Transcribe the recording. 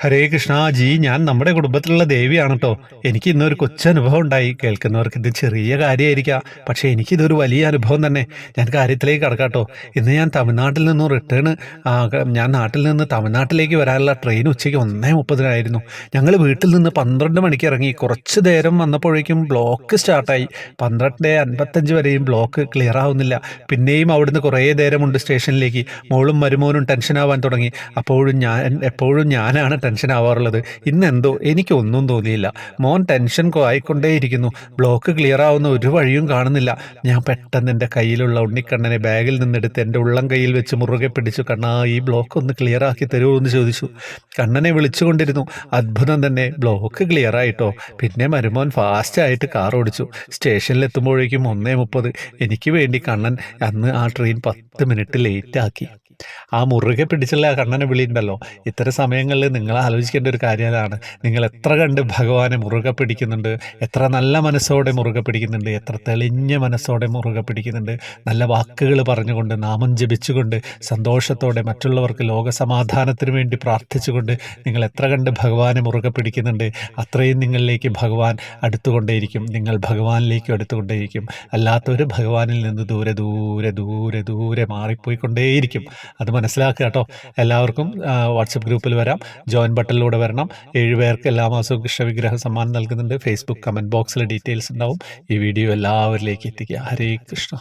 ഹരേ Krishna G ഞാൻ നമ്മുടെ കുടുംബത്തിലുള്ള ദേവിയാണ് കേട്ടോ എനിക്ക് ഇന്നൊരു കൊച്ചനുഭവം ഉണ്ടായി. കേൾക്കുന്നവർക്ക് ഇത് ചെറിയ കാര്യമായിരിക്കാം. പക്ഷേ എനിക്കിതൊരു വലിയ അനുഭവം തന്നെ. ഞാൻ കാര്യത്തിലേക്ക് കടക്കാട്ടോ ഇന്ന് ഞാൻ തമിഴ്നാട്ടിൽ നിന്നും റിട്ടേൺ ഞാൻ നാട്ടിൽ നിന്ന് തമിഴ്നാട്ടിലേക്ക് വരാനുള്ള ട്രെയിൻ ഉച്ചയ്ക്ക് ഒന്നേ മുപ്പതിനായിരുന്നു. ഞങ്ങൾ വീട്ടിൽ നിന്ന് പന്ത്രണ്ട് മണിക്ക് ഇറങ്ങി. കുറച്ച് നേരം വന്നപ്പോഴേക്കും ബ്ലോക്ക് സ്റ്റാർട്ടായി പന്ത്രണ്ട് അൻപത്തഞ്ച് വരെയും ബ്ലോക്ക് ക്ലിയർ ആവുന്നില്ല. പിന്നെയും അവിടുന്ന് കുറേ നേരമുണ്ട് സ്റ്റേഷനിലേക്ക്. മോളും മരുമോനും ടെൻഷൻ ആവാൻ തുടങ്ങി. അപ്പോഴും ഞാൻ എപ്പോഴും ഞാനാണ് ടെൻഷൻ ആവാറുള്ളത്. ഇന്ന് എന്തോ എനിക്കൊന്നും തോന്നിയില്ല. മോൻ ടെൻഷൻ ആയിക്കൊണ്ടേയിരിക്കുന്നു. ബ്ലോക്ക് ക്ലിയർ ആവുന്ന ഒരു വഴിയും കാണുന്നില്ല. ഞാൻ പെട്ടെന്ന് എന്റെ കയ്യിലുള്ള ഉണ്ണിക്കണ്ണനെ ബാഗിൽ നിന്നെടുത്ത് എന്റെ ഉള്ളം കയ്യിൽ വെച്ച് മുറുകെ പിടിച്ചു കണ്ണാ ഈ ബ്ലോക്ക് ഒന്ന് ക്ലിയർ ആക്കി തരുമോ? എന്ന് ചോദിച്ചു. കണ്ണനെ വിളിച്ചുകൊണ്ടിരുന്നു. അത്ഭുതം തന്നെ. ബ്ലോക്ക് ക്ലിയർ ആയിട്ടോ? പിന്നെ മരുമോൻ ഫാസ്റ്റ് ആയിട്ട് കാർ ഓടിച്ചു. സ്റ്റേഷനിൽ എത്തുമ്പോഴേക്കും ഒന്നേ മുപ്പത്. എനിക്ക് വേണ്ടി കണ്ണൻ അന്ന് ആ ട്രെയിൻ പത്ത് മിനിറ്റ് ലേറ്റ് ആക്കി. ആ മുറുകെ പിടിച്ചുള്ള ആ കണ്ണനെ വിളിയുണ്ടല്ലോ ഇത്തരം സമയങ്ങളിൽ നിങ്ങൾ ആലോചിക്കേണ്ട ഒരു കാര്യമാണ് നിങ്ങൾ എത്ര കണ്ട് ഭഗവാനെ മുറുകെ പിടിക്കുന്നുണ്ട് എത്ര നല്ല മനസ്സോടെ മുറുകെ പിടിക്കുന്നുണ്ട് എത്ര തെളിഞ്ഞ മനസ്സോടെ മുറുകെ പിടിക്കുന്നുണ്ട്. നല്ല വാക്കുകൾ പറഞ്ഞുകൊണ്ട് നാമം ജപിച്ചുകൊണ്ട് സന്തോഷത്തോടെ മറ്റുള്ളവർക്ക് ലോകസമാധാനത്തിന് വേണ്ടി പ്രാർത്ഥിച്ചുകൊണ്ട് നിങ്ങൾ എത്ര കണ്ട് ഭഗവാനെ മുറുകെ പിടിക്കുന്നുണ്ട് അത്രയും നിങ്ങളിലേക്ക് ഭഗവാൻ അടുത്തുകൊണ്ടേയിരിക്കും. നിങ്ങൾ ഭഗവാനിലേക്കും അടുത്തുകൊണ്ടേയിരിക്കും. അല്ലാത്തവർ ഭഗവാനിൽ നിന്ന് ദൂരെ ദൂരെ ദൂരെ ദൂരെ മാറിപ്പോയിക്കൊണ്ടേയിരിക്കും. അത് മനസ്സിലാക്കുക കേട്ടോ. എല്ലാവർക്കും വാട്സപ്പ് ഗ്രൂപ്പിൽ വരാം. ജോയിൻ ബട്ടണിലൂടെ വരണം. ഏഴ് പേർക്ക് എല്ലാ മാസവും കൃഷ്ണവിഗ്രഹ സമ്മാനം നൽകുന്നുണ്ട്. ഫേസ്ബുക്ക് കമന്റ് ബോക്സിൽ ഡീറ്റെയിൽസ് ഉണ്ടാവും. ഈ വീഡിയോ എല്ലാവരിലേക്ക് എത്തിക്കുക. ഹരേ കൃഷ്ണ.